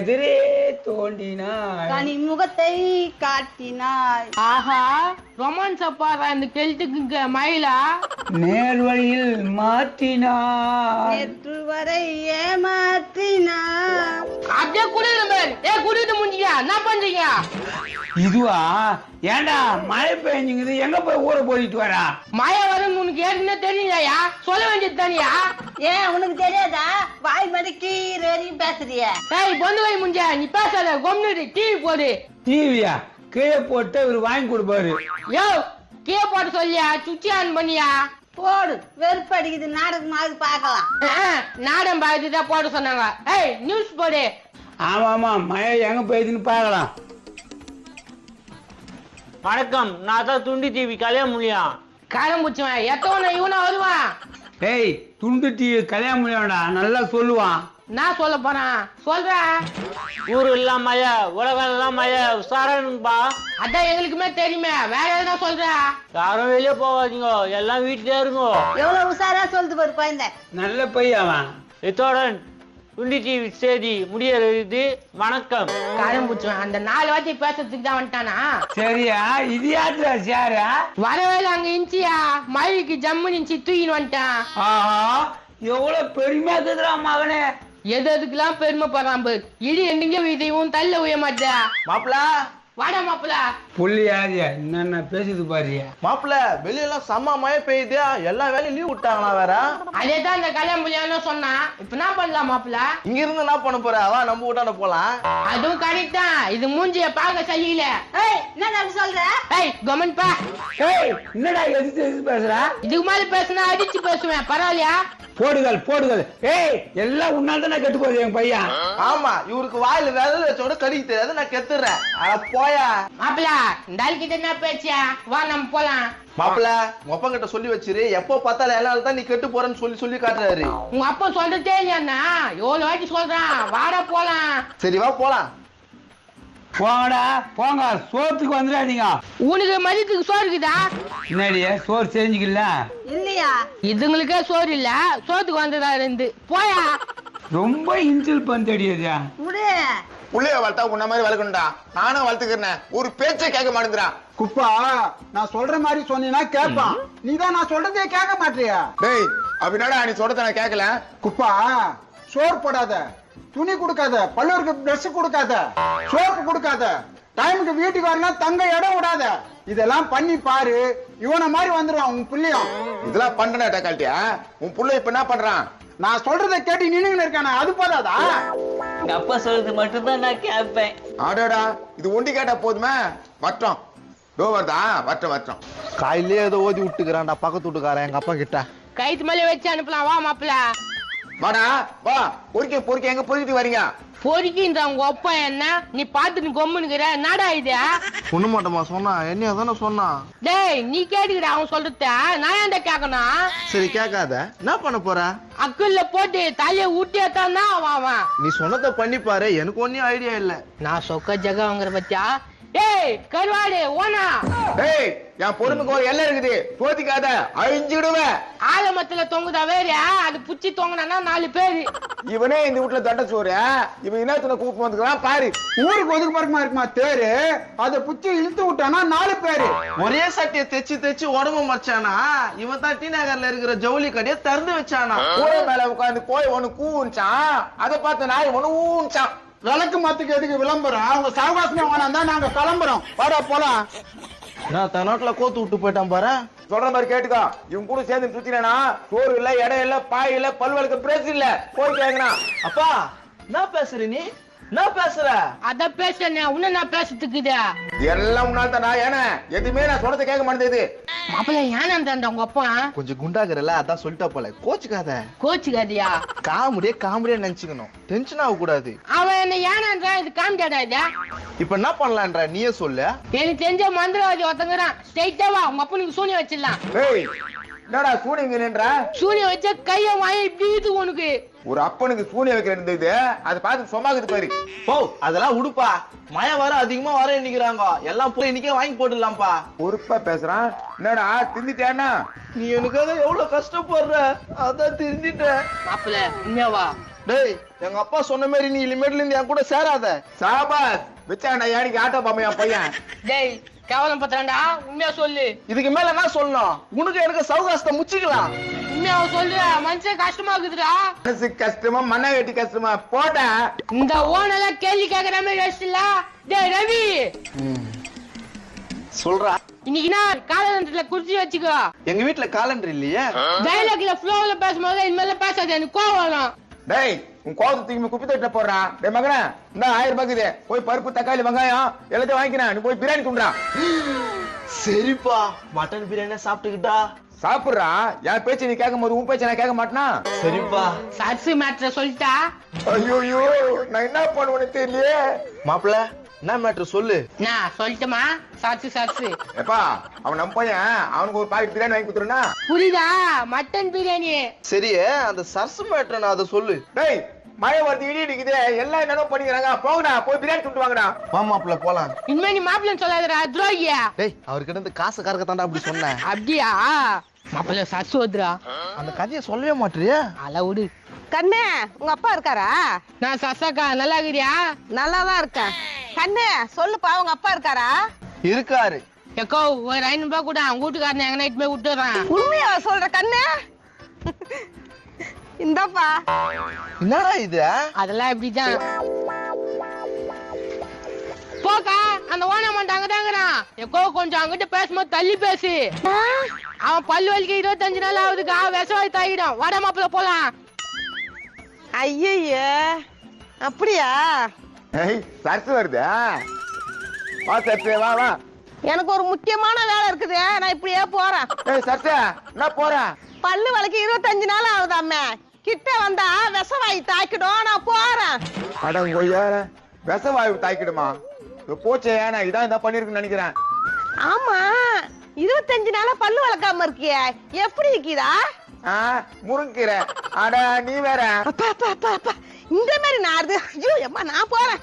எதிரே தோண்டினாய். கனி முகத்தை காட்டினாய். ஆஹா ரொமான்ஸ் பாரு அந்த கெல்ட்டுக்கு மயிலா. நேர் வழியில் மாற்றினாய். நேற்று வரை ஏமாற்றினாய். அப்படியே குடிக்கிற பேர் ஏ குடிக்கிட்டு முடிஞ்சியா என்ன பண்றீங்க? இதுவா? ஏன்டா மழை பெஞ்சுங்குது. எங்க போய் ஊற போயிட்டு வரா? மழை வரும் உனக்கு ஏற்கனவே தெரியலையா சொல்ல வேண்டியது தானியா? ஏன் உனக்கு தெரியாதா? வாய் மடக்கி வரையும் பேசுறிய? ஏய் பொண்ணு வை முஞ்ச நீ பேசாத கொம்னுடு டிவி போடு. டிவியா? கீழே போட்டு இவர் வாங்கி கொடுப்பாரு. யோ கீழே போட்டு சொல்லியா சுவிட்ச் ஆன் பண்ணியா? போடு வெறுப்பு அடிக்குது நாடகமாவது பார்க்கலாம். அஹ், நாடகம் பார்த்து தான் போட சொன்னாங்க. ஏய் நியூஸ் போடு. ஆமா ஆமா மழை எங்க பெய்யுதுன்னு பார்க்கலாம். வணக்கம் நான் தான் துண்டி டிவி கல்யாணம் முடியும் காலம் எத்தவன இவனா வருவான்? டேய் துண்டு டிவி கல்யாணம் முடியாடா நல்லா சொல்லுவான். நான் சொல்ல போறேன் சொல்றேன் ஊர் எல்லாம் மழை உலகம் எல்லாம் மழை உஷாரன்பா அதான் எங்களுக்குமே தெரியுமே வேற எதுனா சொல்ற? யாரும் வெளியே போகாதீங்க எல்லாம் வீட்டுல இருங்க. எவ்வளவு உஷாரா சொல்லுது பாரு குழந்தை. நல்ல பையன் அவன். இத்துடன் துண்டி டிவி செய்தி முடியறது வணக்கம். காலம் பிடிச்சவன் அந்த நாலு வாட்டி பேசுறதுக்கு தான் வந்துட்டானா? சரியா? இது யாத்திரா சாரா? வரவேல அங்க இன்ச்சியா மழைக்கு ஜம்மு நின்ச்சு தூக்கின்னு வந்துட்டான். ஆஹா எவ்வளவு பெருமையா இருக்குதுடா மகனே. எது எதுக்கெல்லாம் பெருமைப்படுறான் பாரு. இடி எண்டிங்க இதையும் தள்ள உய மாட்டா மாப்பிள வாடா மாப்பிள. புள்ளி யாரியா என்னென்ன பேசுது பாரியா? மாப்பிள வெளியெல்லாம் செம்ம மழை பெய்யுது எல்லா வேலையும் லீவ் விட்டாங்களா வேற? அதே தான் அந்த கல்யாணம் முடியான்னு சொன்னான் இப்ப என்ன பண்ணலாம் மாப்பிள. இங்க இருந்து என்ன பண்ண போற வா நம்ம வீட்டாண்ட போலாம். அதுவும் கரெக்ட் தான். இது மூஞ்சிய பார்க்க சரியில்ல. ஏய் என்ன சொல்ற? ஏய் கமெண்ட் பா. ஏய் என்னடா எதிர்த்து எதிர்த்து பேசுறா? இதுக்கு மேல பேசினா அடிச்சு பேசுவேன். பரவாயில்லையா? போடுகள் போடுகள் ஏய் எல்லாம் உன்னால தானே கெட்டு போகுது என் பையன். ஆமா இவருக்கு வாயில விரல் வச்சோட கடிக்க தெரியாது நான் கெத்துறேன். அட போயா. மாப்பிள இந்த ஆள் கிட்ட என்ன பேச்சியா? வா நம்ம போலாம். மாப்பிள உங்க அப்பா கிட்ட சொல்லி வச்சிரு. எப்போ பார்த்தாலும் எல்லாரும் தான் நீ கெட்டு போறேன்னு சொல்லி சொல்லி காட்டுறாரு. உங்க அப்பா சொல்றதே இல்லையா எவ்வளவு வாட்டி சொல்றான்? வாடா போலாம். சரி வா போலாம். போங்கடா போங்க சோத்துக்கு வந்துடாதீங்க. உனக்கு மதியத்துக்கு சோறு இருக்குதா? என்னடி சோறு செஞ்சுக்கல? இல்லையா? இதுங்களுக்கே சோறு இல்ல சோத்துக்கு வந்ததா இருந்து போயா. ரொம்ப இன்சல் பண்ணடியதா விடு புள்ளைய வளர்த்தா உன்ன மாதிரி வளர்க்கணும்டா. நானும் வளர்த்துக்கிறேன். ஒரு பேச்சை கேட்க மாட்டேங்கிறான் குப்பா நான் சொல்ற மாதிரி சொன்னீங்கன்னா கேட்பான் நீ தான் நான் சொல்றதே கேட்க மாட்டியா? டேய் அப்படின்னாடா நீ சொல்றத நான் கேட்கல? குப்பா சோறு போடாத. துணி கொடுக்காத பல்லூருக்கு ட்ரெஸ் கொடுக்காத சோப்பு கொடுக்காத டைமுக்கு வீட்டுக்கு வரலாம் தங்க இடம் விடாத. இதெல்லாம் பண்ணி பாரு. இவனை மாதிரி வந்துருவான் உன் பிள்ளையும். இதெல்லாம் பண்றேன் டக்கால்ட்டியா? உன் புள்ள இப்ப என்ன பண்றான்? நான் சொல்றதை கேட்டு நின்னுங்க இருக்கானே அது போதாதா? எங்க அப்பா சொல்றது மட்டும்தான் நான் கேட்பேன். ஆடாடா இது ஒண்டி கேட்டா போதுமே? வட்டம். டோ வருதா? வட்டம் வட்டம். காயிலே ஏதோ ஓதி விட்டுக்கிறான்டா பக்கத்து வீட்டுக்காரன் எங்க அப்பா கிட்ட. கைத்து மேலே வச்சு அனுப்பலாம் வா மாப்பிள வாடா வா. பொறுக்க பொறுக்க. எங்க பொறுக்கிட்டு வரீங்க? பொறுக்கின்ற உங்க அப்பா என்ன? நீ பாத்துட்டு கொம்முனுக்குற. என்னடா இது? ஒண்ணு மாட்டோமா சொன்னா? என்ன தானே சொன்னான் டேய் நீ கேட்டுக்கிட அவன் சொல்றத. நான் ஏன்டா கேட்கணும் சரி கேட்காத. என்ன பண்ண போற? அக்குள்ள போட்டு தலைய ஊட்டியாத்தான் அவன் அவன்? நீ சொன்னதை பண்ணி பாரு. எனக்கு ஒன்னும் ஐடியா இல்ல. நான் சொக்க ஜக வாங்குற பத்தியா? ஏய் கருவாடு ஓனா. டேய் என் பொறுமைக்கு ஒரு எல்லை இருக்குது. தோத்திக்காத அழிஞ்சிடுவேன். ஆலமத்துல தொங்குதா வேற அது புச்சி தொங்குனா நாலு பேரு. இவனே இந்த வீட்டுல தண்ட சோறு. இவன் என்னத்துல கூப்பிட்டு வந்துக்கிறான்? பாரு. ஊருக்கு ஒதுக்கு பறக்குமா இருக்குமா? தேரு. அதை புச்சி இழுத்து விட்டானா நாலு பேரு. ஒரே சட்டையை தைச்சு தைச்சு உடம்பு மறைச்சானா? இவன் தான் டி நகர்ல இருக்கிற ஜவுளி கடையை திறந்து வச்சானா? கூரை மேல உட்கார்ந்து கோழி ஒண்ணு கூவுச்சான் அதை பார்த்து நாய் ஒண்ணு ஊன்ச்சான் விளக்கு மாத்துக்கு எதுக்கு விளம்பரம்? அவங்க சாவகாசமே வேணாம் தான் நாங்க கிளம்புறோம். வாடா போலாம். நான் தன்னாட்டுல கோத்து விட்டு போயிட்டான் பாரு. சொல்ற மாதிரி கேட்டுக்கோ. இவன் கூட சேர்ந்து சுத்தினா சோறு இல்ல இடம் இல்ல பாய் இல்ல பல்வலுக்கு பிரஸ் இல்ல. போய் கேக்குறான் அப்பா என்ன பேசுற நீ? என்ன பேசுற? அத பேசுறேன் உன்ன நான் பேசுறதுக்கு எல்லாம் உன்னால தான் நான் ஏன்னா எதுவுமே நான் சொல்றதை கேட்க மாட்டேது மாப்பிள்ள ஏனாந்தாண்டா உங்க அப்பா? கொஞ்சம் குண்டாகிறல அதான் சொல்லிட்டா போல. கோச்சுக்காத. கோச்சுக்காதியா? காமெடியே காமெடியா நினைச்சுக்கணும். டென்ஷன் ஆக கூடாது அவன் என்ன ஏனான்றான் இது காமிக்காடா இது? இப்ப என்ன பண்ணலான்ற நீயே சொல்லு. எனக்கு தெரிஞ்ச மந்திரவாதி ஒருத்தங்கிறான் ஸ்ட்ரைட்டா வா உங்க அப்பனுக்கு சூனியம் வச்சிடலாம். ஏய் என்னடா சூனியங்க நின்ற? சூனியம் வச்சா கைய வாங்கி இப்படி உனக்கு. ஒரு அப்பனுக்கு சூனியம் வைக்கிற இருந்தது அதை பார்த்து சொமாக்குது பாரு. போ அதெல்லாம் உடுப்பா. மழை வர அதிகமா வர எண்ணிக்கிறாங்க. எல்லாம் போய் இன்னைக்கே வாங்கி போட்டுடலாம்ப்பா. பொறுப்பா பேசுறான். என்னடா திந்திட்டேன்னா நீ எனக்காக எவ்வளவு கஷ்டப்படுற? அதான் தெரிஞ்சிட்டேன் மாப்பிள்ள உண்மையாவா? டேய் எங்க அப்பா சொன்ன மாதிரி நீ இனிமேட்ல இருந்து என் கூட சேராத. சாபாஸ் வச்சாண்டா ஏனிக்கு ஆட்டோ பாமையா பையன். டேய் கேவலம் பத்திரண்டா உண்மையா சொல்லு. இதுக்கு மேல என்ன சொல்லணும்? உனக்கு எனக்கு சவுகாசத்தை முச்சிக்கலாம். உண்மையா சொல்லு. மனுஷன் கஷ்டமா இருக்குதுடா. மனசு கஷ்டமா மண்ணை வெட்டி கஷ்டமா? போட்டேன். இந்த ஓனெல்லாம் கேள்வி கேட்கற மாதிரி வச்சுல. டேய் ரவி. சொல்றா. இன்னைக்கு நான் காலகட்டத்துல குறிச்சு வச்சுக்கோ. எங்க வீட்ல காலண்டர் இல்லையே? டைலாக்ல ஃப்ளோல பேசும்போது இனிமேல பேசாத. எனக்கு கோவம் வரும். டேய் உன் கோவத்தை தூக்கி குப்பி தட்டில போடுறான். டேய் மகனே இந்த ஆயிரம் ரூபாய் இருக்குது. போய் பருப்பு தக்காளி வெங்காயம் எல்லாத்தையும் வாங்கிக்கிறேன். நீ போய் பிரியாணி துண்டுறான் சரிப்பா. மட்டன் பிரியாணி சாப்பிட்டுக்கிட்டா? சாப்பிடுறா. என் பேச்சு நீ கேட்கும் போது உன் பேச்சு நான் கேட்க மாட்டேனா? சரிப்பா. சர்ச்சு மேட்ர சொல்லிட்டா? ஐயோ நான் என்ன பண்ணுவேன்னு தெரியலையே. மாப்பிள்ள என்ன மேட்ரு சொல்லு. நான் சொல்லட்டுமா? சர்ச்சு சர்ச்சு எப்பா அவன் நம்ம பையன் அவனுக்கு ஒரு பாக்கெட் பிரியாணி வாங்கி கொடுத்துருனா புரியுதா? மட்டன் பிரியாணி. சரி அந்த சர்ஸ் மேட்ரு நான் அதை சொல்லு. டேய் மழை வருது இடி அடிக்குது எல்லாம் என்னென்ன பண்ணிக்கிறாங்க? போங்கடா போய் பிரியாணி துண்டு வாங்கடா. மாப்பிள்ள போலாம். இனிமே நீ மாப்பிள்ளன்னு சொல்லாதடா துரோகியா? டேய் அவர்கிட்ட இருந்து காசு கறக்க தாண்டா அப்படி சொன்னேன். அப்படியா? மாப்பிள்ள சர்ச்சு வந்துடா அந்த கதையை சொல்லவே மாட்டியா அல விடு. கண்ணு உங்க அப்பா இருக்காரா? நான் சசாக்கா நல்லா இருக்கிறியா நல்லா தான் இருக்கேன். கண்ணு சொல்லுப்பா உங்க அப்பா இருக்காரா? இருக்காரு. எக்கோ ஒரு ஐநூறு ரூபாய் கூட அவங்க வீட்டுக்காரன் எங்க நைட் போய் விட்டுறான் உண்மையா சொல்ற கண்ணு? இந்தாப்பா. என்னடா இது? அதெல்லாம் இப்படிதான். போக்கா அந்த ஓன மாட்டாங்க தாங்கிறான் எக்கோ கொஞ்சம் அங்கிட்ட பேசும்போது தள்ளி பேசு. அவன் பல்லு வலிக்க இருபத்தஞ்சு நாள் ஆகுதுக்கா. விஷவாய் தாகிடும். வட மாப்பிள்ள போலாம். ஐயய்ய அப்படியா? ஏய் சர்ச்சு வருது. வா சர்ச்சு வா வா. எனக்கு ஒரு முக்கியமான வேலை இருக்குது. நான் இப்படியே போறேன். ஏய் சர்ச்சு என்ன போறேன். பல்லு வலிக்கு இருபத்தஞ்சு நாள் ஆகுதாமே. கிட்ட வந்தா விஷவாயி தாக்கிடும் நான் போறேன். அடங்கொய்யார விஷவாயு தாக்கிடுமா போச்சே நான் இதான் இதான் பண்ணிருக்குன்னு நினைக்கிறேன். ஆமா இருபத்தஞ்சு நாளா பல்லு வளர்க்காம இருக்கியே. எப்படி இருக்குதா ஆ முருங்கீரை அட நீ வேற. அப்பா அப்பா அப்பா அப்பா. இந்த மாதிரி நாருது ஐயோ அம்மா நான் போறேன்.